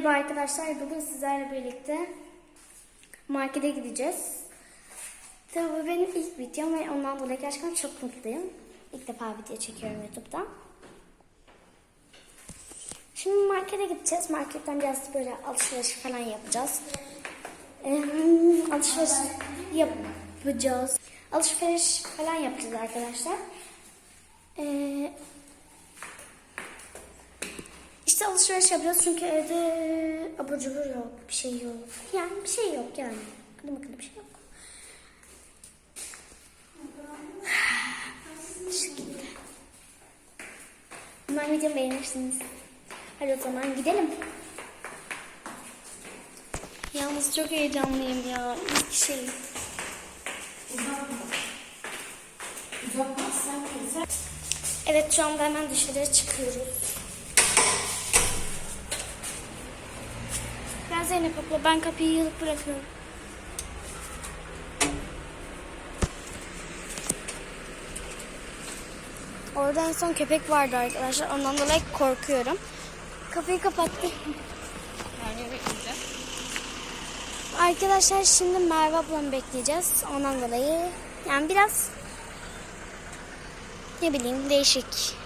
Merhaba arkadaşlar. Bugün sizlerle birlikte markete gideceğiz. Tabii bu benim ilk videom ve ondan dolayı gerçekten çok mutluyum. İlk defa video çekiyorum YouTube'da. Şimdi markete gideceğiz. Marketten biraz böyle alışveriş falan yapacağız. Alışveriş yapacağız. Alışveriş falan yapacağız arkadaşlar. Ee, işte alışveriş yapıyoruz çünkü evde abur cubur yok, bir şey yok. Yani bir şey yok yani. Adam akıllı bir şey yok. Umarım videomu beğenirsiniz. Hadi o zaman gidelim. Yalnız çok heyecanlıyım ya. İlk şey. Evet şu anda hemen dışarıya çıkıyoruz. Zeynep abla ben kapıyı yılıp bırakıyorum. Orada en son köpek vardı arkadaşlar. Ondan dolayı korkuyorum. Kapıyı kapattım. Arkadaşlar şimdi Merve ablamı bekleyeceğiz. Ondan dolayı yani biraz ne bileyim değişik.